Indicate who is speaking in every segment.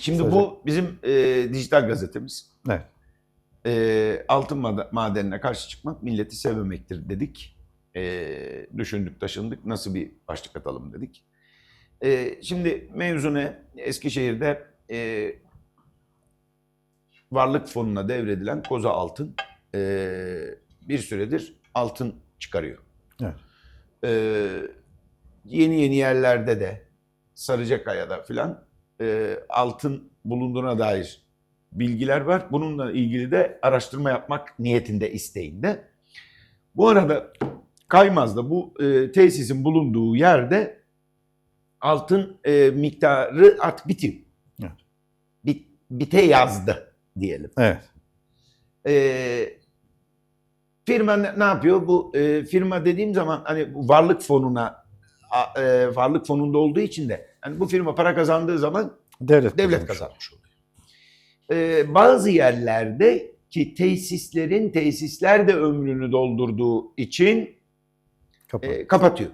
Speaker 1: Şimdi
Speaker 2: Kısaca.
Speaker 1: bu bizim e, dijital gazetemiz.
Speaker 2: Evet.
Speaker 1: E, altın mad- madenine karşı çıkmak milleti sevmemektir dedik. E, düşündük taşındık nasıl bir başlık atalım dedik. E, şimdi mevzu ne? Eskişehir'de e, varlık fonuna devredilen koza altın e, bir süredir altın çıkarıyor.
Speaker 2: Evet.
Speaker 1: E, yeni yeni yerlerde de Sarıcakaya'da filan e, altın bulunduğuna dair bilgiler var. Bununla ilgili de araştırma yapmak niyetinde, isteğinde. Bu arada Kaymaz'da bu e, tesisin bulunduğu yerde altın e, miktarı artık bitiyor.
Speaker 2: Evet.
Speaker 1: Bit, bite yazdı diyelim.
Speaker 2: Evet.
Speaker 1: E, firma ne, ne yapıyor? Bu e, firma dediğim zaman hani varlık fonuna e, varlık fonunda olduğu için de hani bu firma para kazandığı zaman
Speaker 2: Devlet,
Speaker 1: devlet
Speaker 2: kazanmış.
Speaker 1: oluyor. Ee, bazı yerlerde ki tesislerin tesisler de ömrünü doldurduğu için
Speaker 2: Kapat.
Speaker 1: e, kapatıyor.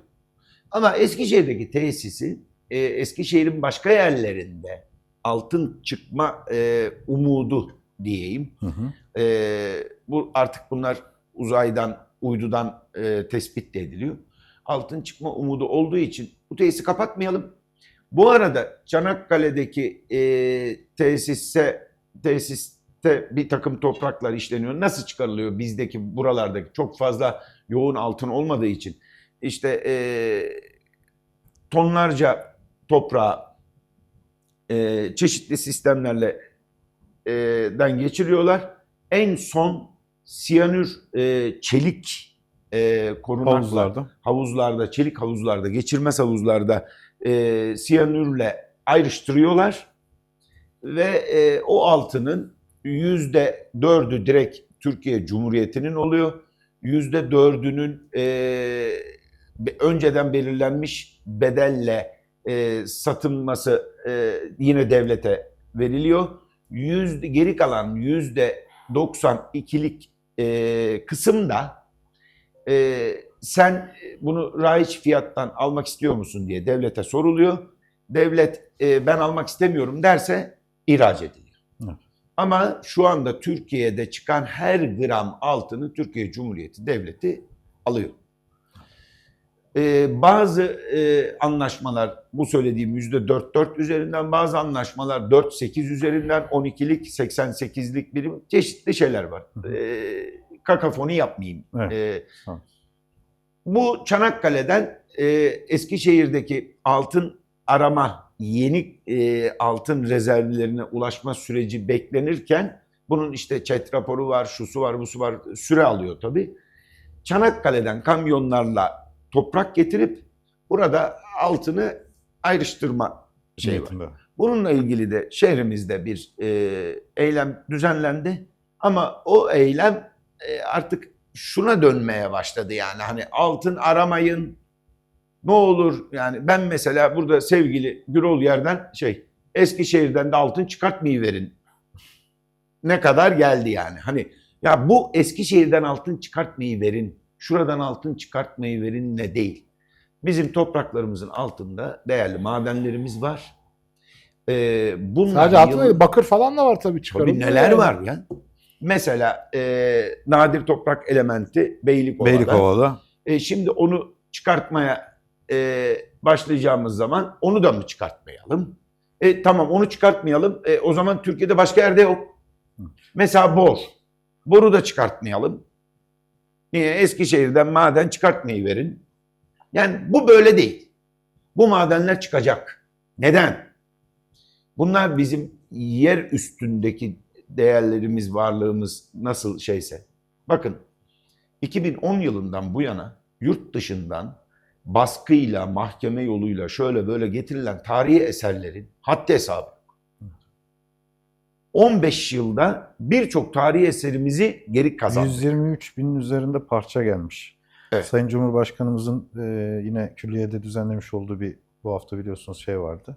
Speaker 1: Ama Eskişehir'deki tesisi e, Eskişehir'in başka yerlerinde altın çıkma e, umudu diyeyim.
Speaker 2: Hı hı.
Speaker 1: E, bu artık bunlar uzaydan, uydudan e, tespit de ediliyor. Altın çıkma umudu olduğu için bu tesisi kapatmayalım. Bu arada Çanakkale'deki e, tesisse tesiste bir takım topraklar işleniyor. Nasıl çıkarılıyor bizdeki buralardaki çok fazla yoğun altın olmadığı için işte e, tonlarca toprağı e, çeşitli sistemlerle e, den geçiriyorlar. En son siyanür e, çelik e, korunaklar
Speaker 2: Havuzlarda.
Speaker 1: havuzlarda, çelik havuzlarda, geçirmez havuzlarda e, siyanürle ayrıştırıyorlar ve e, o altının yüzde dördü direkt Türkiye Cumhuriyeti'nin oluyor. Yüzde dördünün e, önceden belirlenmiş bedelle e, satılması e, yine devlete veriliyor. Yüzde, geri kalan yüzde 92'lik e, kısımda e, sen bunu raiç fiyattan almak istiyor musun diye devlete soruluyor. Devlet e, ben almak istemiyorum derse ihraç ediliyor.
Speaker 2: Evet.
Speaker 1: Ama şu anda Türkiye'de çıkan her gram altını Türkiye Cumhuriyeti Devleti alıyor. E, bazı e, anlaşmalar bu söylediğim yüzde 4-4 üzerinden bazı anlaşmalar 4-8 üzerinden 12'lik 88'lik birim çeşitli şeyler var.
Speaker 2: Hı hı.
Speaker 1: Kakafoni yapmayayım.
Speaker 2: Evet.
Speaker 1: E, bu Çanakkale'den e, Eskişehir'deki altın arama, yeni e, altın rezervlerine ulaşma süreci beklenirken bunun işte çet raporu var, şusu var, busu var, süre alıyor tabii. Çanakkale'den kamyonlarla toprak getirip burada altını ayrıştırma şey var. Bununla ilgili de şehrimizde bir e, eylem düzenlendi. Ama o eylem e, artık şuna dönmeye başladı yani hani altın aramayın ne olur yani ben mesela burada sevgili Gürol yerden şey Eskişehir'den de altın çıkartmayı verin. Ne kadar geldi yani hani ya bu Eskişehir'den altın çıkartmayı verin şuradan altın çıkartmayı verin ne değil. Bizim topraklarımızın altında değerli madenlerimiz var. Ee, bunlar
Speaker 3: Sadece altın değil, bakır falan da var tabii çıkarılıyor.
Speaker 1: Tabii neler var ya. Mesela e, nadir toprak elementi Beylikova'da.
Speaker 2: Beylikova'da.
Speaker 1: E, şimdi onu çıkartmaya e, başlayacağımız zaman onu da mı çıkartmayalım? E, tamam onu çıkartmayalım. E, o zaman Türkiye'de başka yerde yok.
Speaker 2: Hı.
Speaker 1: Mesela bor. Boru da çıkartmayalım. Niye? Eskişehir'den maden çıkartmayı verin. Yani bu böyle değil. Bu madenler çıkacak. Neden? Bunlar bizim yer üstündeki değerlerimiz, varlığımız nasıl şeyse. Bakın 2010 yılından bu yana yurt dışından baskıyla, mahkeme yoluyla şöyle böyle getirilen tarihi eserlerin haddi hesabı. yok. 15 yılda birçok tarihi eserimizi geri kazandık.
Speaker 2: 123 binin üzerinde parça gelmiş.
Speaker 1: Evet.
Speaker 2: Sayın Cumhurbaşkanımızın e, yine külliyede düzenlemiş olduğu bir bu hafta biliyorsunuz şey vardı.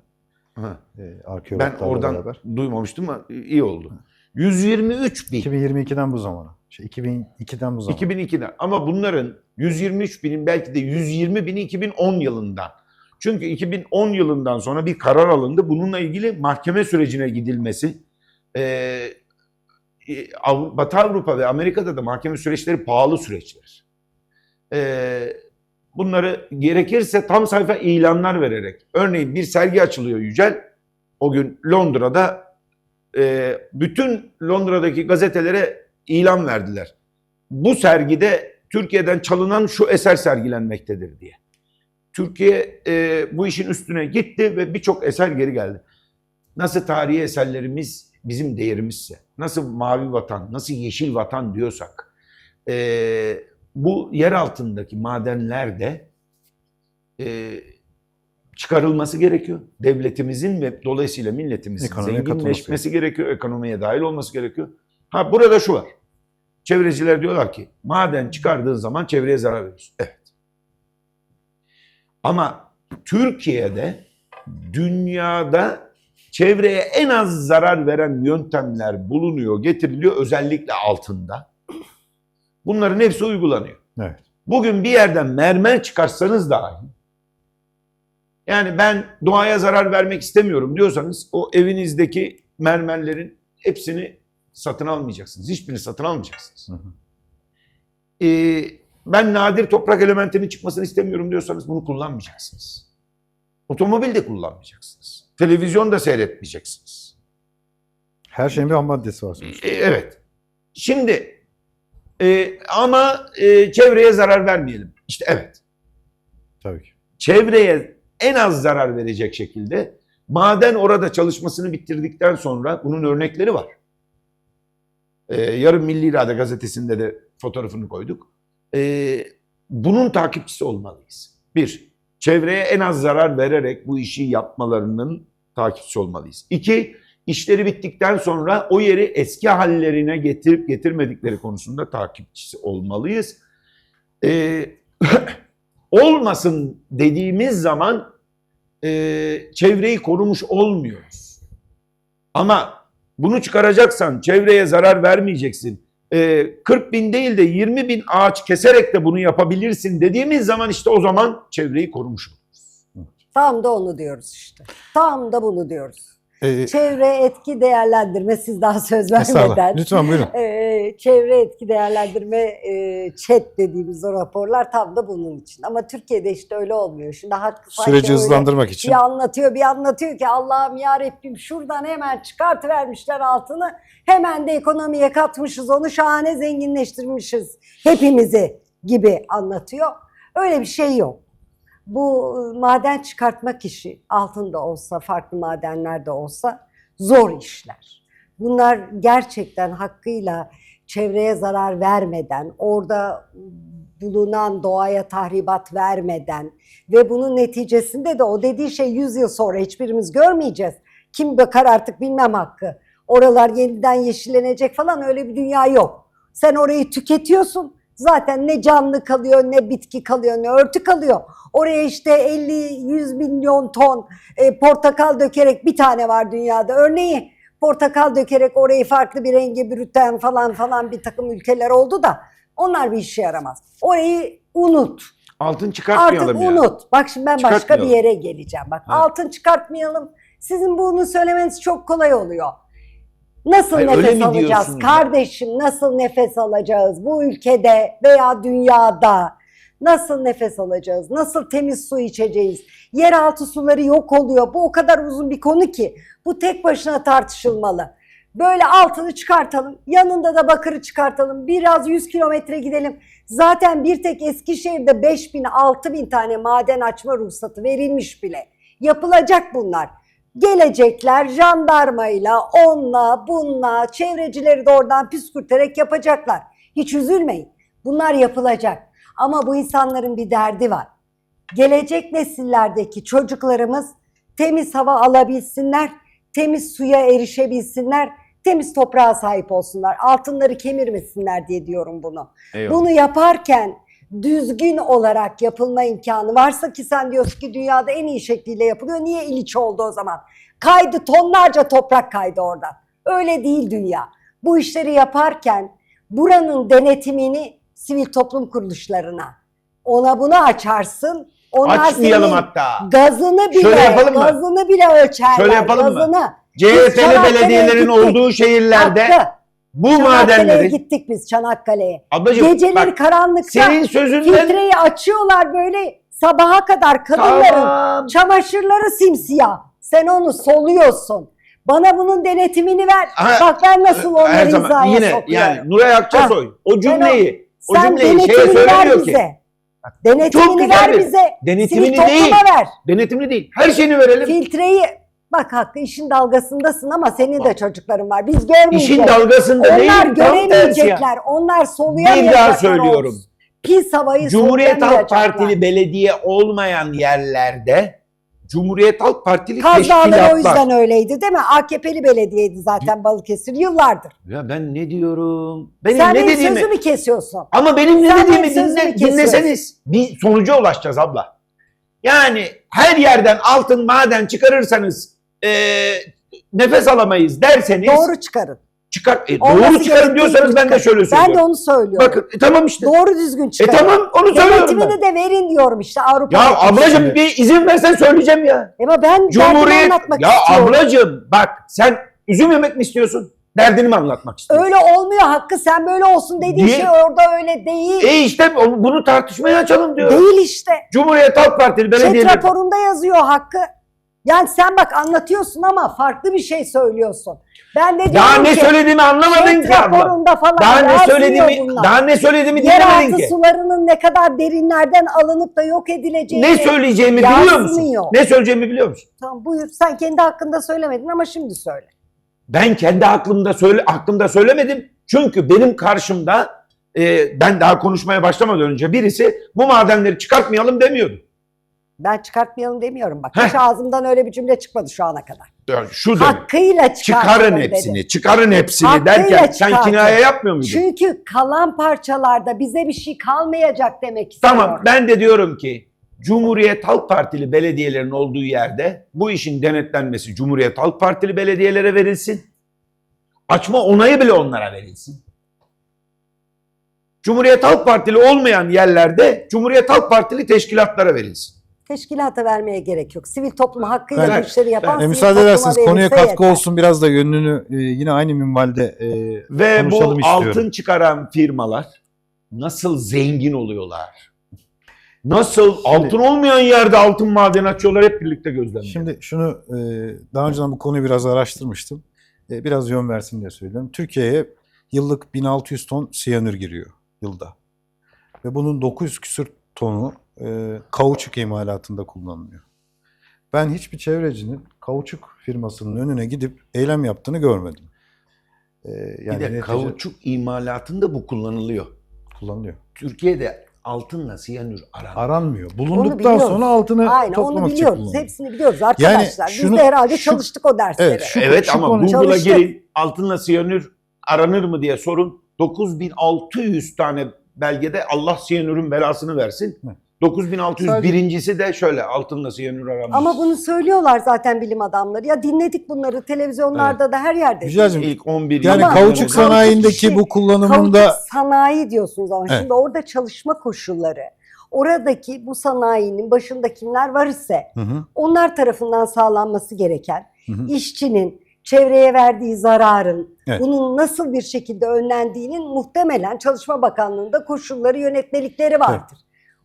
Speaker 1: Hı.
Speaker 2: E,
Speaker 1: Ben oradan
Speaker 2: beraber.
Speaker 1: duymamıştım ama iyi oldu. 123 bin.
Speaker 2: 2022'den bu zamana. Şey, 2002'den bu zamana.
Speaker 1: 2002'den ama bunların 123 binin belki de 120 bini 2010 yılından. Çünkü 2010 yılından sonra bir karar alındı. Bununla ilgili mahkeme sürecine gidilmesi. Ee, Batı Avrupa ve Amerika'da da mahkeme süreçleri pahalı süreçler. Ee, bunları gerekirse tam sayfa ilanlar vererek. Örneğin bir sergi açılıyor Yücel. O gün Londra'da e, bütün Londra'daki gazetelere ilan verdiler. Bu sergide Türkiye'den çalınan şu eser sergilenmektedir diye. Türkiye e, bu işin üstüne gitti ve birçok eser geri geldi. Nasıl tarihi eserlerimiz bizim değerimizse, nasıl mavi vatan, nasıl yeşil vatan diyorsak, e, bu yer altındaki madenler de e, çıkarılması gerekiyor. Devletimizin ve dolayısıyla milletimizin
Speaker 2: Ekonomiye
Speaker 1: zenginleşmesi gerekiyor, ekonomiye dahil olması gerekiyor. Ha burada şu var. Çevreciler diyorlar ki maden çıkardığın zaman çevreye zarar veriyorsun. Evet. Ama Türkiye'de dünyada çevreye en az zarar veren yöntemler bulunuyor, getiriliyor özellikle altında. Bunların hepsi uygulanıyor.
Speaker 2: Evet.
Speaker 1: Bugün bir yerden mermer çıkarsanız dahi yani ben doğaya zarar vermek istemiyorum diyorsanız o evinizdeki mermerlerin hepsini satın almayacaksınız. Hiçbirini satın almayacaksınız.
Speaker 2: Hı hı.
Speaker 1: Ee, ben nadir toprak elementinin çıkmasını istemiyorum diyorsanız bunu kullanmayacaksınız. Otomobil de kullanmayacaksınız. Televizyon da seyretmeyeceksiniz.
Speaker 2: Her şeyin bir ham maddesi var sonuçta.
Speaker 1: E, evet. Şimdi e, ama e, çevreye zarar vermeyelim. İşte evet.
Speaker 2: Tabii ki.
Speaker 1: Çevreye en az zarar verecek şekilde maden orada çalışmasını bitirdikten sonra bunun örnekleri var. Ee, yarın Milli İrade gazetesinde de fotoğrafını koyduk. Ee, bunun takipçisi olmalıyız. Bir, çevreye en az zarar vererek bu işi yapmalarının takipçisi olmalıyız. İki, işleri bittikten sonra o yeri eski hallerine getirip getirmedikleri konusunda takipçisi olmalıyız. Ee, olmasın dediğimiz zaman e, çevreyi korumuş olmuyoruz. Ama bunu çıkaracaksan çevreye zarar vermeyeceksin. E, 40 bin değil de 20 bin ağaç keserek de bunu yapabilirsin dediğimiz zaman işte o zaman çevreyi korumuş oluruz.
Speaker 4: Tam da onu diyoruz işte. Tam da bunu diyoruz.
Speaker 2: Ee,
Speaker 4: Çevre etki değerlendirme siz daha söz vermeden.
Speaker 2: Lütfen buyurun.
Speaker 4: Ee, çevre etki değerlendirme e, chat dediğimiz o raporlar tam da bunun için. Ama Türkiye'de işte öyle olmuyor. Şimdi Hakkı
Speaker 2: Süreci
Speaker 4: öyle
Speaker 2: hızlandırmak için.
Speaker 4: Bir anlatıyor bir anlatıyor ki Allah'ım ya Rabbim şuradan hemen çıkartıvermişler altını. Hemen de ekonomiye katmışız onu şahane zenginleştirmişiz hepimizi gibi anlatıyor. Öyle bir şey yok. Bu e, maden çıkartmak işi altında olsa farklı madenlerde olsa zor işler. Bunlar gerçekten hakkıyla çevreye zarar vermeden, orada bulunan doğaya tahribat vermeden ve bunun neticesinde de o dediği şey 100 yıl sonra hiçbirimiz görmeyeceğiz. Kim bakar artık bilmem hakkı. Oralar yeniden yeşillenecek falan öyle bir dünya yok. Sen orayı tüketiyorsun. Zaten ne canlı kalıyor, ne bitki kalıyor, ne örtü kalıyor. Oraya işte 50-100 milyon ton e, portakal dökerek bir tane var dünyada örneği. Portakal dökerek orayı farklı bir renge bürüten falan falan bir takım ülkeler oldu da onlar bir işe yaramaz. Orayı unut.
Speaker 1: Altın çıkartmayalım
Speaker 4: Artık
Speaker 1: ya.
Speaker 4: unut. Bak şimdi ben başka bir
Speaker 1: Çıkartmayalım.
Speaker 4: yere geleceğim. Bak altın çıkartmayalım. Sizin bunu söylemeniz çok kolay oluyor. Nasıl
Speaker 1: Hayır,
Speaker 4: nefes alacağız? Kardeşim nasıl nefes alacağız bu ülkede veya dünyada? Nasıl nefes alacağız? Nasıl temiz su içeceğiz? Yeraltı suları yok oluyor. Bu o kadar uzun bir konu ki. Bu tek başına tartışılmalı. Böyle altını çıkartalım. Yanında da bakırı çıkartalım. Biraz 100 kilometre gidelim. Zaten bir tek Eskişehir'de 5 bin, 6 bin tane maden açma ruhsatı verilmiş bile. Yapılacak bunlar. Gelecekler jandarmayla, onunla, bununla, çevrecileri de oradan püskürterek yapacaklar. Hiç üzülmeyin. Bunlar yapılacak. Ama bu insanların bir derdi var. Gelecek nesillerdeki çocuklarımız temiz hava alabilsinler, temiz suya erişebilsinler, temiz toprağa sahip olsunlar. Altınları kemirmesinler diye diyorum bunu.
Speaker 1: Eyvallah.
Speaker 4: Bunu yaparken düzgün olarak yapılma imkanı varsa ki sen diyorsun ki dünyada en iyi şekliyle yapılıyor. Niye İliç oldu o zaman? Kaydı tonlarca toprak kaydı oradan. Öyle değil dünya. Bu işleri yaparken buranın denetimini sivil toplum kuruluşlarına ona buna açarsın. Onlar
Speaker 1: Açmayalım hatta.
Speaker 4: Gazını bile,
Speaker 1: Şöyle yapalım mı?
Speaker 4: gazını bile ölçerler.
Speaker 1: Şöyle yapalım mı?
Speaker 4: gazını.
Speaker 1: CHP'li
Speaker 4: Çanakkale'ye
Speaker 1: belediyelerin olduğu şehirlerde
Speaker 4: Hakkı.
Speaker 1: Bu
Speaker 4: Çanakkale'ye
Speaker 1: madenleri
Speaker 4: gittik biz Çanakkale'ye.
Speaker 1: ablacığım
Speaker 4: Geceleri
Speaker 1: bak
Speaker 4: karanlıkta
Speaker 1: senin sözünden
Speaker 4: filtreyi açıyorlar böyle sabaha kadar kadınların
Speaker 1: tamam.
Speaker 4: çamaşırları simsiyah. Sen onu soluyorsun. Bana bunun denetimini ver.
Speaker 1: Ha,
Speaker 4: Bak ben nasıl
Speaker 1: Her
Speaker 4: onları
Speaker 1: zaman
Speaker 4: hizaya
Speaker 1: yine
Speaker 4: sokuyorum.
Speaker 1: yani Nuray Akçasoy o cümleyi o
Speaker 4: Sen
Speaker 1: cümleyi şeye
Speaker 4: denetimini
Speaker 1: söylemiyor ki.
Speaker 4: bize.
Speaker 1: Çok
Speaker 4: Denetimini
Speaker 1: güzel
Speaker 4: ver bize.
Speaker 1: Denetimini
Speaker 4: Sivil
Speaker 1: değil.
Speaker 4: ver.
Speaker 1: Denetimli değil. Her şeyini verelim.
Speaker 4: Filtreyi bak Hakkı işin dalgasındasın ama senin de çocukların var. Biz görmeyeceğiz.
Speaker 1: İşin dalgasında değil.
Speaker 4: Onlar
Speaker 1: tam tersi ya.
Speaker 4: göremeyecekler. Onlar soluyamayacaklar.
Speaker 1: Bir daha söylüyorum.
Speaker 4: olsun. Pis havayı
Speaker 1: Cumhuriyet Halk
Speaker 4: soluyamayacaklar.
Speaker 1: Partili belediye olmayan yerlerde Cumhuriyet Halk Partili
Speaker 4: Kaz Dağları o
Speaker 1: teşkilatlar.
Speaker 4: yüzden öyleydi değil mi? AKP'li belediyeydi zaten Balıkesir yıllardır.
Speaker 1: Ya ben ne diyorum? Benim
Speaker 4: Sen
Speaker 1: ne
Speaker 4: benim
Speaker 1: dediğimi...
Speaker 4: sözümü kesiyorsun.
Speaker 1: Ama benim ne
Speaker 4: Sen
Speaker 1: dediğimi
Speaker 4: benim sözümü
Speaker 1: dinle,
Speaker 4: kesiyorsun.
Speaker 1: dinleseniz bir sonuca ulaşacağız abla. Yani her yerden altın maden çıkarırsanız eee, nefes alamayız derseniz
Speaker 4: Doğru çıkarın.
Speaker 1: çıkar e,
Speaker 4: Olması
Speaker 1: doğru çıkarın
Speaker 4: gerektiği
Speaker 1: diyorsanız
Speaker 4: gibi
Speaker 1: ben de
Speaker 4: çıkarın.
Speaker 1: şöyle
Speaker 4: Ben
Speaker 1: söylüyorum.
Speaker 4: de onu söylüyorum.
Speaker 1: Bakın e, tamam işte.
Speaker 4: Doğru düzgün
Speaker 1: E
Speaker 4: çıkarın.
Speaker 1: tamam onu söylüyorum ben.
Speaker 4: Denetimini de verin diyorum işte Avrupa.
Speaker 1: Ya ablacığım bir izin versen söyleyeceğim ya.
Speaker 4: Ama ben derdimi
Speaker 1: Cumhuriyet
Speaker 4: anlatmak
Speaker 1: ya
Speaker 4: istiyorum.
Speaker 1: ablacığım bak sen üzüm yemek mi istiyorsun? Derdini mi anlatmak istiyorsun?
Speaker 4: Öyle olmuyor Hakkı sen böyle olsun dediğin
Speaker 1: Niye?
Speaker 4: şey orada öyle değil.
Speaker 1: E işte bunu tartışmaya açalım diyor.
Speaker 4: değil işte.
Speaker 1: Cumhuriyet Halk Partili
Speaker 4: Chat
Speaker 1: belediyeler.
Speaker 4: raporunda yazıyor Hakkı. Yani sen bak anlatıyorsun ama farklı bir şey söylüyorsun. Ben de diyorum
Speaker 1: ne
Speaker 4: ki,
Speaker 1: söylediğimi anlamadın
Speaker 4: chat
Speaker 1: ki abla.
Speaker 4: falan
Speaker 1: Daha ne söylediğimi
Speaker 4: bunlar.
Speaker 1: daha ne söylediğimi dinlemedin
Speaker 4: Yeraltı
Speaker 1: ki.
Speaker 4: sularının ne kadar derinlerden alınıp da yok edileceğini.
Speaker 1: Ne söyleyeceğimi biliyor musun?
Speaker 4: yazmıyor.
Speaker 1: Ne söyleyeceğimi biliyor musun?
Speaker 4: Tamam buyur sen kendi hakkında söylemedin ama şimdi söyle.
Speaker 1: Ben kendi aklımda söyle aklımda söylemedim. Çünkü benim karşımda e, ben daha konuşmaya başlamadan önce birisi bu madenleri çıkartmayalım demiyordu.
Speaker 4: Ben çıkartmayalım demiyorum bak. Hiç ağzımdan öyle bir cümle çıkmadı şu ana kadar.
Speaker 1: Yani şu.
Speaker 4: Hakkıyla çıkartalım
Speaker 1: Çıkarın
Speaker 4: dedim.
Speaker 1: hepsini, çıkarın hepsini
Speaker 4: Hakkıyla
Speaker 1: derken sen
Speaker 4: çıkartın.
Speaker 1: kinaye yapmıyor muydun?
Speaker 4: Çünkü kalan parçalarda bize bir şey kalmayacak demek istiyorum.
Speaker 1: Tamam ben de diyorum ki Cumhuriyet Halk Partili belediyelerin olduğu yerde bu işin denetlenmesi Cumhuriyet Halk Partili belediyelere verilsin. Açma onayı bile onlara verilsin. Cumhuriyet Halk Partili olmayan yerlerde Cumhuriyet Halk Partili teşkilatlara verilsin.
Speaker 4: Teşkilata vermeye gerek yok. Sivil toplum hakkıyla
Speaker 2: Ben-
Speaker 4: bu işleri yapan
Speaker 2: E,
Speaker 4: sivil
Speaker 2: müsaade ederseniz konuya katkı
Speaker 4: yeter.
Speaker 2: olsun biraz da yönünü e, yine aynı minvalde e,
Speaker 1: Ve bu
Speaker 2: istiyorum.
Speaker 1: altın çıkaran firmalar nasıl zengin oluyorlar? Nasıl altın olmayan yerde altın madeni açıyorlar hep birlikte gözlemliyoruz.
Speaker 2: Şimdi şunu e, daha önceden bu konuyu biraz araştırmıştım. E, biraz yön versin diye söylüyorum. Türkiye'ye yıllık 1600 ton siyanür giriyor yılda. Ve bunun 900 küsür tonu e, kauçuk imalatında kullanılıyor. Ben hiçbir çevrecinin kauçuk firmasının önüne gidip eylem yaptığını görmedim. E, yani
Speaker 1: bir de
Speaker 2: netice-
Speaker 1: kauçuk imalatında bu kullanılıyor.
Speaker 2: kullanılıyor.
Speaker 1: Türkiye'de altınla siyanür.
Speaker 2: Aranmıyor.
Speaker 4: Onu
Speaker 2: Bulunduktan sonra altını
Speaker 4: Aynen
Speaker 2: toplamak
Speaker 4: onu
Speaker 2: için
Speaker 4: biliyoruz.
Speaker 2: kullanılıyor.
Speaker 4: Hepsini biliyoruz arkadaşlar.
Speaker 2: şunu-
Speaker 4: Biz de herhalde
Speaker 2: şu-
Speaker 4: çalıştık o dersleri.
Speaker 2: Evet, şu-
Speaker 1: evet
Speaker 2: şu
Speaker 1: ama Google'a girin altınla siyanür aranır mı diye sorun. 9600 tane belgede Allah siyanürün belasını versin.
Speaker 2: Evet.
Speaker 1: 9600
Speaker 2: Sadece-
Speaker 1: birincisi de şöyle altınla siyanür aranmış.
Speaker 4: Ama bunu söylüyorlar zaten bilim adamları. Ya dinledik bunları televizyonlarda da her yerde.
Speaker 2: Güzelcim,
Speaker 1: ilk 11
Speaker 2: yani
Speaker 4: Ama
Speaker 2: kauçuk
Speaker 4: bu kauçuk
Speaker 2: sanayindeki
Speaker 4: işi-
Speaker 2: bu kullanımında
Speaker 4: Kauçuk sanayi diyorsunuz ama
Speaker 2: Evet.
Speaker 4: şimdi orada çalışma koşulları, oradaki bu sanayinin başında kimler var ise
Speaker 2: Hı hı,
Speaker 4: onlar tarafından sağlanması gereken
Speaker 2: hı hı.
Speaker 4: işçinin çevreye verdiği zararın
Speaker 2: Evet.
Speaker 4: bunun nasıl bir şekilde önlendiğinin muhtemelen Çalışma Bakanlığı'nda koşulları, yönetmelikleri vardır.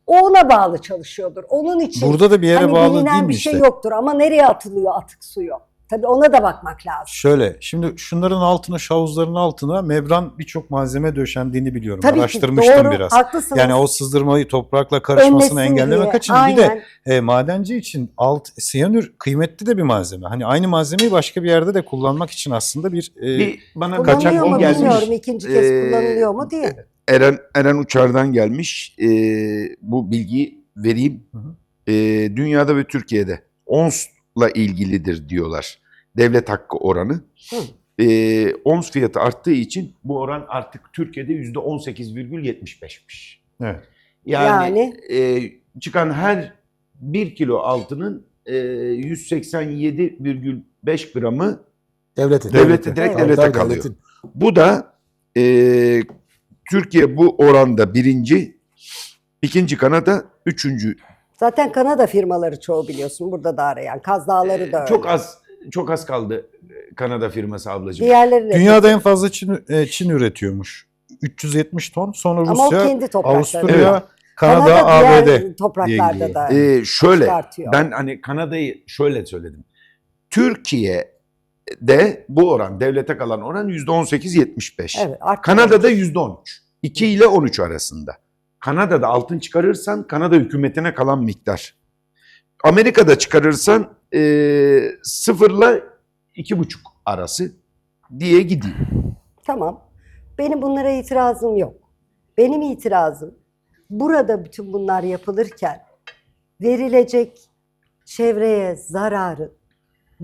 Speaker 4: O ona bağlı çalışıyordur. Onun için
Speaker 2: Burada da bir yere
Speaker 4: hani
Speaker 2: bağlı
Speaker 4: bilinen
Speaker 2: değil mi
Speaker 4: bir
Speaker 2: işte?
Speaker 4: şey yoktur ama nereye atılıyor atık suyu? Tabii ona da bakmak lazım.
Speaker 2: Şöyle, şimdi şunların altına, şavuzların altına membran birçok malzeme döşendiğini biliyorum.
Speaker 4: Tabii ki
Speaker 2: Araştırmıştım
Speaker 4: doğru,
Speaker 2: biraz.
Speaker 4: haklısınız.
Speaker 2: Yani o sızdırmayı toprakla karışmasını
Speaker 4: Önlesin
Speaker 2: engellemek
Speaker 4: diye.
Speaker 2: için bir de
Speaker 4: Aynen.
Speaker 2: e, madenci için alt siyanür kıymetli de bir malzeme. Hani aynı malzemeyi başka bir yerde de kullanmak için aslında bir, e,
Speaker 1: bir bana
Speaker 2: kaçak
Speaker 4: Kullanılıyor mu bilmiyorum. İkinci kez
Speaker 1: Ee,
Speaker 4: kullanılıyor mu diye.
Speaker 1: Eren Eren Uçar'dan gelmiş. Ee, bu bilgiyi vereyim.
Speaker 2: Hı hı.
Speaker 1: Ee, dünyada ve Türkiye'de ONS'la ilgilidir diyorlar. Devlet hakkı oranı.
Speaker 4: Hı.
Speaker 1: Ee, ONS fiyatı arttığı için bu oran artık Türkiye'de %18,75'miş.
Speaker 2: evet.
Speaker 1: Yani, e, çıkan her 1 kilo altının e, 187,5 gramı
Speaker 3: Devlete.
Speaker 1: devlete direkt
Speaker 4: Evet.
Speaker 1: devlete
Speaker 3: Tabii,
Speaker 1: kalıyor.
Speaker 3: devletin.
Speaker 1: Bu da e, Türkiye bu oranda birinci, ikinci Kanada, üçüncü
Speaker 4: Zaten Kanada firmaları çoğu biliyorsun burada da arayan. Kaz Dağları da öyle.
Speaker 1: Çok az çok az kaldı e, Kanada firması ablacığım.
Speaker 4: Diğerleri de.
Speaker 2: Dünyada en fazla Çin, e, Çin üretiyormuş. 370 ton. Sonra
Speaker 4: Ama o
Speaker 2: Rusya,
Speaker 4: kendi toprakları.
Speaker 2: Avusturya,
Speaker 1: Evet.
Speaker 2: Kanada,
Speaker 4: diğer
Speaker 2: ABD. diye
Speaker 4: topraklarda
Speaker 2: gidiyor.
Speaker 4: da
Speaker 1: Ee, şöyle
Speaker 4: çıkartıyor.
Speaker 1: ben hani Kanada'yı şöyle söyledim. Türkiye'de bu oran devlete kalan oran %18-75.
Speaker 4: evet, arttırıyor.
Speaker 1: Kanada'da %13. 2 ile 13 arasında. Kanada'da altın çıkarırsan Kanada hükümetine kalan miktar. Amerika'da çıkarırsan e, sıfırla iki buçuk arası diye gidiyor.
Speaker 4: Tamam. Benim bunlara itirazım yok. Benim itirazım burada bütün bunlar yapılırken verilecek çevreye zararın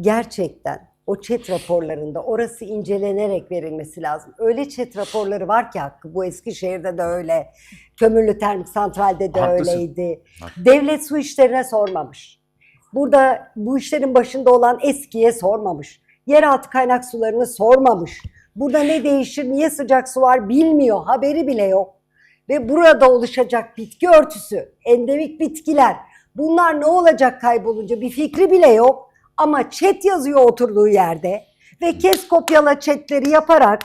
Speaker 4: gerçekten o çet raporlarında orası incelenerek verilmesi lazım. Öyle çet raporları var ki hakkı bu Eskişehir'de de öyle, Kömürlü Termik Santral'de de
Speaker 1: Haklısın.
Speaker 4: öyleydi.
Speaker 1: Haklısın.
Speaker 4: Devlet su işlerine sormamış. Burada bu işlerin başında olan eskiye sormamış. Yeraltı kaynak sularını sormamış. Burada ne değişir, niye sıcak su var bilmiyor, haberi bile yok. Ve burada oluşacak bitki örtüsü, endemik bitkiler, bunlar ne olacak kaybolunca bir fikri bile yok. Ama chat yazıyor oturduğu yerde ve kes kopyala chatleri yaparak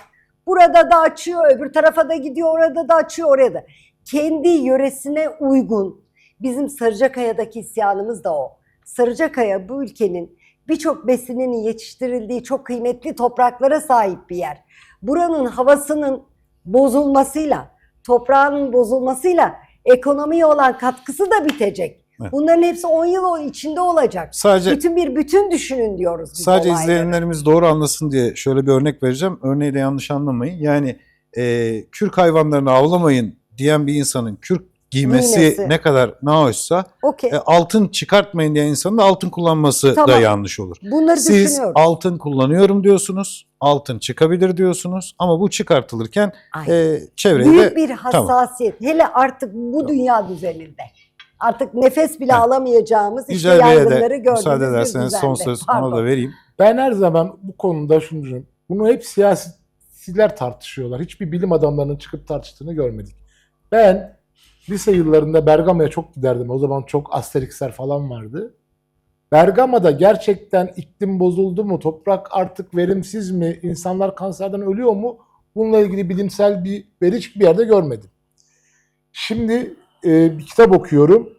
Speaker 4: burada da açıyor, öbür tarafa da gidiyor, orada da açıyor, oraya da. Kendi yöresine uygun. Bizim Sarıcakaya'daki isyanımız da o. Sarıcakaya bu ülkenin birçok besinin yetiştirildiği çok kıymetli topraklara sahip bir yer. Buranın havasının bozulmasıyla, toprağının bozulmasıyla ekonomiye olan katkısı da bitecek.
Speaker 2: Evet.
Speaker 4: Bunların hepsi 10 yıl içinde olacak.
Speaker 2: Sadece
Speaker 4: Bütün bir bütün düşünün diyoruz biz
Speaker 2: Sadece
Speaker 4: olayları.
Speaker 2: izleyenlerimiz doğru anlasın diye şöyle bir örnek vereceğim. Örneği de yanlış anlamayın. Yani e, kürk hayvanlarını avlamayın diyen bir insanın kürk giymesi,
Speaker 4: Giymesi.
Speaker 2: ne kadar nahoşsa
Speaker 4: Okey.
Speaker 2: e, altın çıkartmayın diyen insanın da altın kullanması da
Speaker 4: Tamam.
Speaker 2: yanlış olur.
Speaker 4: Bunları
Speaker 2: Siz altın kullanıyorum diyorsunuz, altın çıkabilir diyorsunuz ama bu çıkartılırken
Speaker 4: Aynen.
Speaker 2: e, çevreye
Speaker 4: Büyük bir hassasiyet. Hele artık bu dünya düzeninde. Artık nefes bile
Speaker 2: Evet.
Speaker 4: alamayacağımız işte
Speaker 2: Güzel Bey'e
Speaker 4: yangınları gördüğümüz
Speaker 2: müsaade ederseniz son söz ona
Speaker 4: Pardon.
Speaker 2: da vereyim.
Speaker 3: Ben her zaman bu konuda şunu düşünüyorum. Bunu hep siyasiler tartışıyorlar. Hiçbir bilim adamlarının çıkıp tartıştığını görmedik. Ben lise yıllarında Bergama'ya çok giderdim. O zaman çok Asterix'ler falan vardı. Bergama'da gerçekten iklim bozuldu mu? Toprak artık verimsiz mi? İnsanlar kanserden ölüyor mu? Bununla ilgili bilimsel bir veri hiçbir yerde görmedim. Şimdi e, bir kitap okuyorum.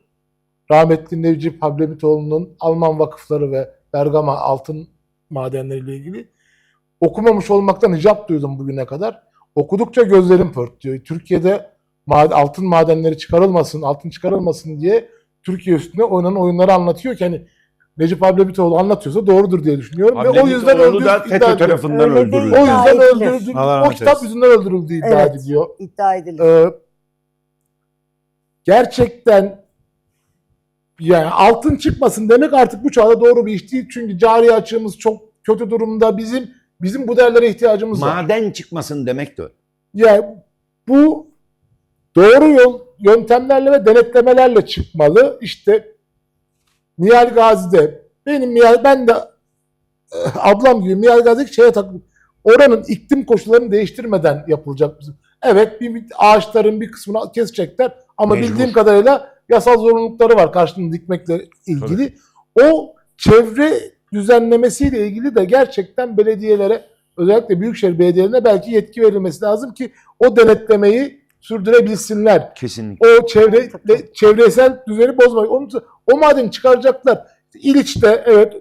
Speaker 3: Rahmetli Necip Hablemitoğlu'nun Alman Vakıfları ve Bergama altın madenleriyle ilgili okumamış olmaktan hicap duydum bugüne kadar. Okudukça gözlerim pörtlüyor. Türkiye'de altın madenleri çıkarılmasın, altın çıkarılmasın diye Türkiye üstüne oynanan oyunları anlatıyor ki hani Necip Hablemitoğlu anlatıyorsa doğrudur diye düşünüyorum. Ve o yüzden
Speaker 1: Hablemitoğlu
Speaker 3: öldür,
Speaker 1: da
Speaker 3: iddia
Speaker 1: FETÖ tarafından öldürüldü.
Speaker 3: O yüzden öldürüldü. O kitap yüzünden öldürüldü iddia
Speaker 4: Evet.
Speaker 3: ediliyor.
Speaker 4: İddia edilir.
Speaker 3: Ee, gerçekten yani altın çıkmasın demek artık bu çağda doğru bir iş değil. Çünkü cari açığımız çok kötü durumda. Bizim bizim bu değerlere ihtiyacımız var.
Speaker 1: Maden çıkmasın demek de.
Speaker 3: Yani bu doğru yol yöntemlerle ve denetlemelerle çıkmalı. İşte Nihal Gazi'de benim Nihal ben de e, ablam gibi Nihal Gazi'deki şeye takıldım. Oranın iklim koşullarını değiştirmeden yapılacak bizim. Evet bir bir ağaçların bir kısmını kesecekler ama
Speaker 1: Mecbur.
Speaker 3: bildiğim kadarıyla yasal zorunlulukları var karşılığını dikmekle ilgili. O çevre düzenlemesiyle ilgili de gerçekten belediyelere özellikle büyükşehir belediyelerine belki yetki verilmesi lazım ki o denetlemeyi sürdürebilsinler.
Speaker 1: Kesinlikle.
Speaker 3: O çevre çevresel düzeni bozmayın. Onun için o madeni çıkaracaklar. İliç'te evet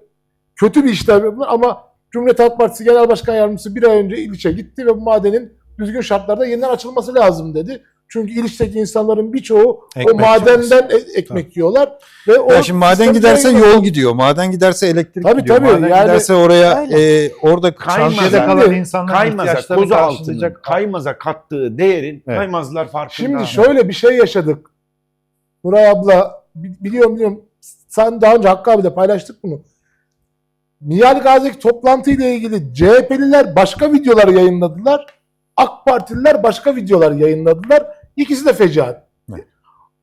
Speaker 3: kötü bir yapılır ama Cumhuriyet Halk Partisi Genel Başkan Yardımcısı bir ay önce İliç'e gitti ve bu madenin düzgün şartlarda yeniden açılması lazım dedi. Çünkü İliç'teki insanların birçoğu o
Speaker 2: Ekmek
Speaker 3: madenden e- ekmek yiyorlar ve o
Speaker 2: Ya şimdi maden giderse yol gidiyor. Maden giderse elektrik
Speaker 3: Tabii,
Speaker 2: gidiyor.
Speaker 3: tabii,
Speaker 2: Maden
Speaker 3: yani-
Speaker 2: giderse oraya e, orada
Speaker 1: Kaymaz
Speaker 2: şantiyede
Speaker 1: abi.
Speaker 2: kalan insanların
Speaker 1: Kaymaza,
Speaker 2: ihtiyaçlarını
Speaker 1: kozu altının
Speaker 2: karşılayacak.
Speaker 1: kaymaza kattığı değerin
Speaker 2: Evet.
Speaker 1: kaymazlar farkında.
Speaker 3: Şimdi şöyle bir şey yaşadık. Nuray abla bi- biliyorum biliyorum sen daha önce Hakkı abi de paylaştık bunu. Nihal Gazi'deki toplantıyla ilgili CHP'liler başka videolar yayınladılar. AK Partililer başka videolar yayınladılar. İkisi de fecaat.
Speaker 2: Evet.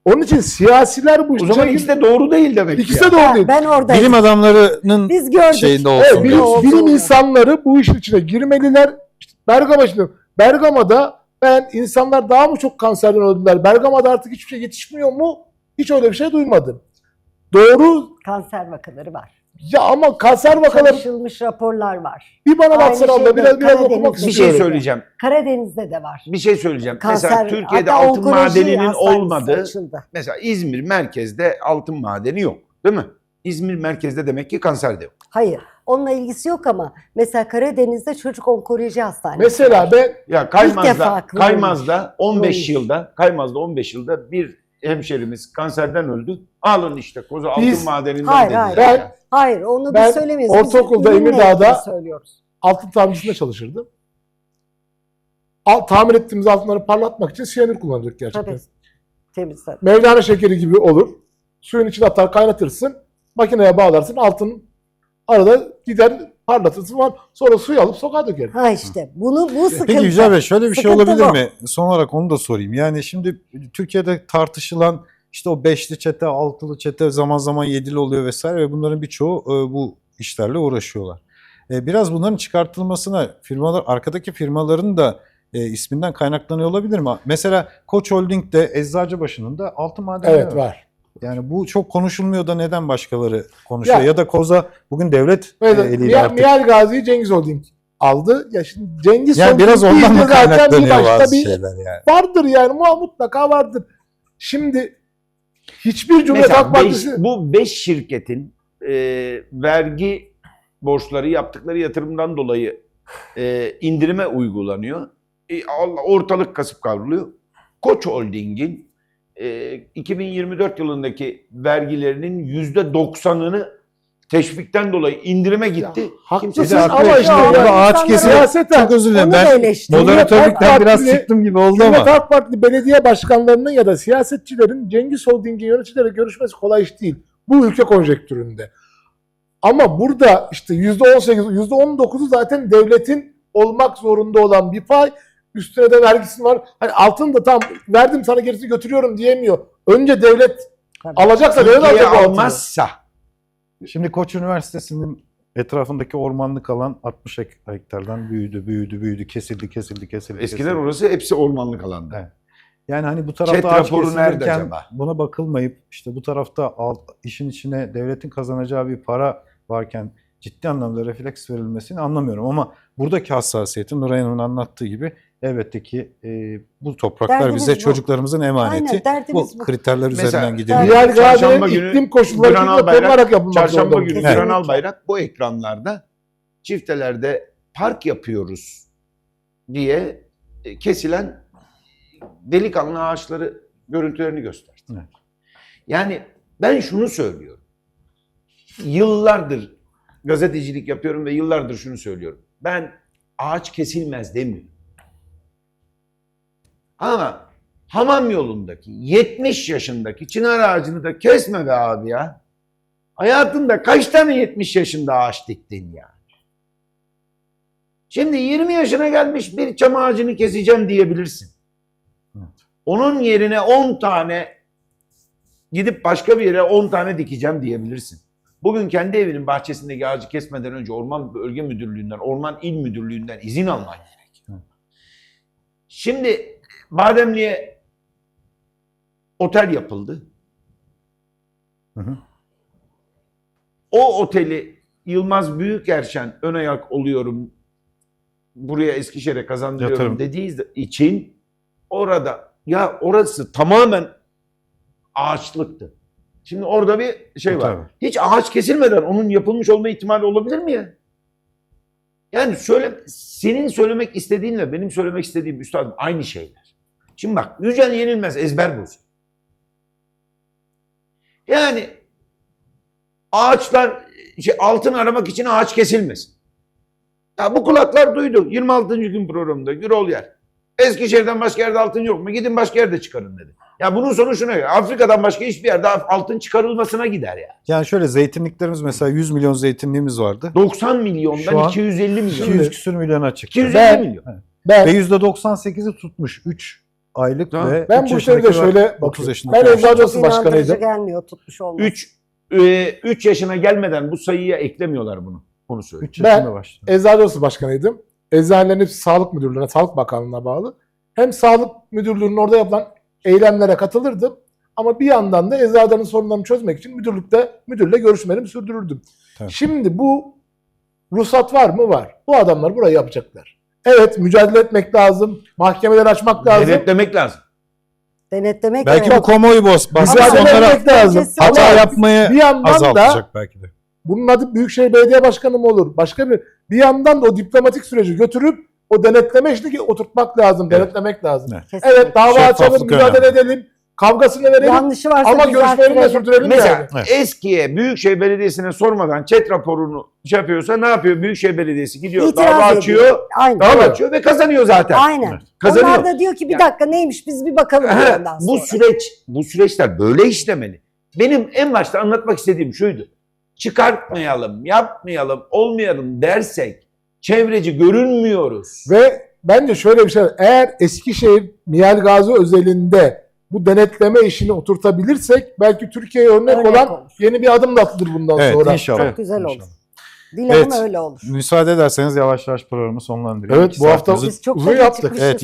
Speaker 3: Onun için siyasiler bu
Speaker 1: o
Speaker 3: işe
Speaker 1: zaman ikisi de doğru değil demek ki.
Speaker 3: ikisi de doğru değil.
Speaker 4: Ben oradayım.
Speaker 2: Bilim adamlarının
Speaker 4: Biz gördük.
Speaker 2: şeyinde
Speaker 3: Evet,
Speaker 2: olsun.
Speaker 3: bilim,
Speaker 4: Oldu,
Speaker 3: bilim
Speaker 4: oldu.
Speaker 3: insanları bu işin içine girmeliler. İşte Bergama şimdi Bergama'da ben insanlar daha mı çok kanserden öldüler? Bergama'da artık hiçbir şey yetişmiyor mu? Hiç öyle bir şey duymadım. doğru
Speaker 4: Kanser vakaları var.
Speaker 3: Ya ama kanser vakaları
Speaker 4: Çalışılmış raporlar var.
Speaker 3: bir bana
Speaker 4: Aynı
Speaker 3: baksana abla biraz biraz
Speaker 4: Karadeniz'de
Speaker 3: okumak
Speaker 1: Bir
Speaker 3: istiyorum.
Speaker 1: şey
Speaker 4: Doğru.
Speaker 1: söyleyeceğim.
Speaker 4: Karadeniz'de de var.
Speaker 1: Bir şey söyleyeceğim.
Speaker 4: Kanser,
Speaker 1: mesela Türkiye'de
Speaker 4: hatta
Speaker 1: altın
Speaker 4: onkoloji
Speaker 1: madeninin
Speaker 4: hastanesi
Speaker 1: olmadığı
Speaker 4: açıldı.
Speaker 1: mesela İzmir merkezde altın madeni yok. Değil mi? İzmir merkezde demek ki kanser de yok.
Speaker 4: Hayır. Onunla ilgisi yok ama mesela Karadeniz'de çocuk onkoloji hastanesi.
Speaker 3: Mesela
Speaker 4: var.
Speaker 3: ben
Speaker 1: Ya
Speaker 4: defa
Speaker 1: Kaymaz'da,
Speaker 4: kırılmış.
Speaker 1: Kaymaz'da 15
Speaker 4: Kırılmış.
Speaker 1: yılda, Kaymaz'da 15 yılda bir hemşerimiz kanserden öldü. Alın işte koza altın
Speaker 3: Biz-
Speaker 1: madeninden
Speaker 4: Hayır,
Speaker 1: dediler
Speaker 4: hayır.
Speaker 3: Ben-
Speaker 1: ya.
Speaker 4: Hayır onu
Speaker 3: Ben
Speaker 4: biz söylemiyoruz. Biz
Speaker 3: ortaokulda
Speaker 4: ürünle
Speaker 3: Emirdağ'da-
Speaker 4: ilgili söylüyoruz.
Speaker 3: altın tamircisinde çalışırdım. Al, tamir ettiğimiz altınları parlatmak için siyanür kullanıyorduk gerçekten.
Speaker 4: Tabii. Temizler.
Speaker 3: Mevlana şekeri gibi olur. Suyun içine atar kaynatırsın. Makineye bağlarsın. Altın arada gider parlatırsın falan. Sonra suyu alıp sokağa dökerim.
Speaker 4: Ha işte bunu bu sıkıntı.
Speaker 2: Peki Yücel Bey şöyle bir şey
Speaker 4: Sıkıntı
Speaker 2: olabilir
Speaker 4: bu.
Speaker 2: mi? Son olarak onu da sorayım. Yani şimdi Türkiye'de tartışılan işte o beşli çete, altılı çete zaman zaman yedili oluyor vesaire ve bunların birçoğu e, bu işlerle uğraşıyorlar. E, biraz bunların çıkartılmasına firmalar, arkadaki firmaların da e, isminden kaynaklanıyor olabilir mi? Mesela Koç Holding'de Eczacıbaşı'nın da altın madeni
Speaker 3: Evet var.
Speaker 2: Yani bu çok konuşulmuyor da neden başkaları konuşuyor?
Speaker 3: Ya-
Speaker 2: Ya, da Koza bugün devlet e,
Speaker 3: Böyle
Speaker 2: eliyle
Speaker 3: Mihal,
Speaker 2: artık.
Speaker 3: Mihal Gazi'yi Cengiz Holding aldı. Ya şimdi Cengiz
Speaker 2: Yani
Speaker 3: Holding
Speaker 2: biraz ondan mı kaynaklanıyor
Speaker 3: başta
Speaker 2: bazı
Speaker 3: bir
Speaker 2: şeyler yani?
Speaker 3: vardır yani mu- mutlaka vardır. Şimdi hiçbir Cumhuriyet
Speaker 1: Mesela
Speaker 3: Halk
Speaker 1: beş-
Speaker 3: Partisi
Speaker 1: bu 5 şirketin e, vergi borçları yaptıkları yatırımdan dolayı e, indirime uygulanıyor. E, Allah- ortalık kasıp kavruluyor. Koç Holding'in e, 2024 yılındaki vergilerinin %90'ını teşvikten dolayı indirime gitti.
Speaker 3: haklısın
Speaker 1: Kimse de
Speaker 3: ama işte
Speaker 4: Ya,
Speaker 3: ya,
Speaker 2: ağaç
Speaker 3: siyaseten
Speaker 2: çok özür dilerim. Ben moderatörlükten biraz çıktım gibi oldu
Speaker 3: Cumhuriyet
Speaker 2: ama.
Speaker 3: Halk Partili belediye başkanlarının ya da siyasetçilerin Cengiz Holding'in yöneticileriyle görüşmesi kolay iş değil. Bu ülke konjektüründe. Ama burada işte %18, %19'u zaten devletin olmak zorunda olan bir pay. Üstüne de vergisi var. Hani altını da tam verdim sana gerisini götürüyorum diyemiyor. Önce devlet
Speaker 4: Tabii.
Speaker 3: alacaksa devlet
Speaker 1: Türkiye
Speaker 3: alacak
Speaker 1: almazsa
Speaker 2: Şimdi Koç Üniversitesi'nin etrafındaki ormanlık alan 60 hek- hektardan büyüdü, büyüdü, büyüdü, kesildi, kesildi, kesildi.
Speaker 1: eskiden
Speaker 2: kesildi.
Speaker 1: orası hepsi ormanlık alanda.
Speaker 2: Evet. Yani hani bu tarafta
Speaker 1: Chat
Speaker 2: ağaç
Speaker 1: raporu nerede
Speaker 2: kesilirken
Speaker 1: acaba?
Speaker 2: buna bakılmayıp işte bu tarafta işin içine devletin kazanacağı bir para varken ciddi anlamda refleks verilmesini anlamıyorum. Ama buradaki hassasiyetin Nuray Hanım'ın anlattığı gibi elbette ki e, bu topraklar
Speaker 4: Derdimiz
Speaker 2: bize
Speaker 4: bu.
Speaker 2: çocuklarımızın emaneti.
Speaker 4: Aynen, derdimiz
Speaker 2: bu
Speaker 4: bu.
Speaker 2: kriterler
Speaker 1: Mesela-
Speaker 2: üzerinden gidiliyor.
Speaker 3: Diğer
Speaker 1: Çarşamba günü
Speaker 3: iklim koşulları korunarak yapılmak
Speaker 1: Çarşamba
Speaker 3: zorunda.
Speaker 1: günü
Speaker 2: Evet.
Speaker 1: Güran Albayrak bu ekranlarda çiftelerde park yapıyoruz diye e, kesilen delikanlı ağaçları görüntülerini gösterdi.
Speaker 2: Evet.
Speaker 1: Yani ben şunu söylüyorum. Yıllardır gazetecilik yapıyorum ve yıllardır şunu söylüyorum. Ben ağaç kesilmez demiyorum. Ama hamam yolundaki 70 yaşındaki çınar ağacını da kesme be abi ya. Hayatında kaç tane 70 yaşında ağaç diktin ya? Şimdi 20 yaşına gelmiş bir çam ağacını keseceğim diyebilirsin. Onun yerine 10 tane gidip başka bir yere 10 tane dikeceğim diyebilirsin. Bugün kendi evinin bahçesindeki ağacı kesmeden önce Orman Bölge Müdürlüğü'nden, Orman İl Müdürlüğü'nden izin alman gerek. Şimdi Bademli'ye otel yapıldı.
Speaker 2: Hı hı.
Speaker 1: O oteli Yılmaz Büyükerşen ön ayak oluyorum. Buraya Eskişehir'e kazandırıyorum
Speaker 2: Yatırım.
Speaker 1: dediği için orada ya orası tamamen ağaçlıktı. Şimdi orada bir şey var.
Speaker 2: Tabii.
Speaker 1: Hiç ağaç kesilmeden onun yapılmış olma ihtimali olabilir mi ya? Yani söyle, senin söylemek istediğinle benim söylemek istediğim üstadım aynı şeyler. Şimdi bak Yücel Yenilmez ezber bozuyor. Yani ağaçlar şey, altın aramak için ağaç kesilmesin. Ya bu kulaklar duydu 26. gün programında Gürol Yer. Eskişehir'den başka yerde altın yok mu? Gidin başka yerde çıkarın dedi. Ya bunun sonu şuna göre. Afrika'dan başka hiçbir yerde altın çıkarılmasına gider ya.
Speaker 2: Yani şöyle zeytinliklerimiz mesela 100 milyon zeytinliğimiz vardı.
Speaker 1: 90 milyondan
Speaker 2: Şu an
Speaker 1: 250 milyon.
Speaker 2: 200 küsür milyona çıktı.
Speaker 1: 250
Speaker 3: Ben-
Speaker 1: milyon.
Speaker 3: Ben,
Speaker 2: Ve %98'i tutmuş 3 aylık
Speaker 1: Tamam.
Speaker 2: ve
Speaker 3: ben bu işleri de şöyle
Speaker 2: var, 30
Speaker 3: bakıyorum.
Speaker 2: yaşındaki
Speaker 3: Ben. Eczacı
Speaker 4: Çok
Speaker 3: Odası başkanıydım.
Speaker 4: gelmiyor tutmuş olması.
Speaker 1: 3 3 yaşına gelmeden bu sayıya eklemiyorlar bunu. Onu söyleyeyim.
Speaker 2: 3 yaşında başladı.
Speaker 3: Eczacı Odası başkanıydım. Eczanelerin hepsi Sağlık Müdürlüğü'ne, Sağlık Bakanlığı'na bağlı. Hem Sağlık Müdürlüğü'nün orada yapılan eylemlere katılırdım. Ama bir yandan da eczacıların sorunlarını çözmek için müdürlükte müdürle görüşmelerimi sürdürürdüm.
Speaker 2: Tabii.
Speaker 3: Şimdi bu ruhsat var mı? Var. Bu adamlar burayı yapacaklar. Evet mücadele etmek lazım. Mahkemeler açmak lazım.
Speaker 1: Denetlemek lazım.
Speaker 4: Denetlemek
Speaker 2: Belki
Speaker 4: evet.
Speaker 2: bu kamuoyu bas, baskısı
Speaker 3: Mücadele
Speaker 2: onlara
Speaker 3: etmek lazım.
Speaker 2: Hata
Speaker 3: Ama
Speaker 2: yapmayı
Speaker 3: bir yandan da
Speaker 2: azaltacak belki de.
Speaker 3: bunun adı Büyükşehir Belediye Başkanı mı olur? Başka bir bir yandan da o diplomatik süreci götürüp o denetleme işini oturtmak lazım,
Speaker 2: Evet.
Speaker 3: denetlemek lazım.
Speaker 2: Evet.
Speaker 3: Dava açalım,
Speaker 2: Şeffaflık
Speaker 3: mücadele
Speaker 2: önemli.
Speaker 3: edelim, kavgasını verelim
Speaker 4: Yanlışı varsa
Speaker 3: ama görüşmeleri de sürdürelim
Speaker 1: Mesela
Speaker 3: yani.
Speaker 2: Evet.
Speaker 1: eskiye Büyükşehir Belediyesi'ne sormadan chat raporunu şey yapıyorsa ne yapıyor? Büyükşehir Belediyesi gidiyor
Speaker 4: İtiraz
Speaker 1: dava
Speaker 4: ediyor.
Speaker 1: açıyor.
Speaker 4: Aynen.
Speaker 1: Dava açıyor ve kazanıyor zaten.
Speaker 4: Aynen.
Speaker 1: Kazanıyor.
Speaker 4: Onlar da diyor ki bir dakika neymiş biz bir bakalım diyor
Speaker 1: bu süreç, bu süreçler böyle işlemeli. Benim en başta anlatmak istediğim şuydu. Çıkartmayalım, yapmayalım, olmayalım dersek çevreci görünmüyoruz.
Speaker 3: Ve bence şöyle bir şey var. Eğer Eskişehir Mihal Gazi özelinde bu denetleme işini oturtabilirsek belki Türkiye'ye örnek,
Speaker 4: Örnek
Speaker 3: olan
Speaker 4: olur.
Speaker 3: yeni bir adım da atılır bundan
Speaker 2: Evet
Speaker 3: sonra.
Speaker 2: inşallah.
Speaker 4: Çok güzel olur.
Speaker 2: İnşallah.
Speaker 4: Dilerim
Speaker 2: Evet.
Speaker 4: öyle olur.
Speaker 2: Müsaade ederseniz yavaş yavaş programı sonlandırıyorum.
Speaker 3: Evet
Speaker 2: İki
Speaker 3: bu hafta
Speaker 2: saatimizi-
Speaker 4: Biz çok
Speaker 3: uzun
Speaker 4: da
Speaker 3: yaptık.
Speaker 2: Evet iki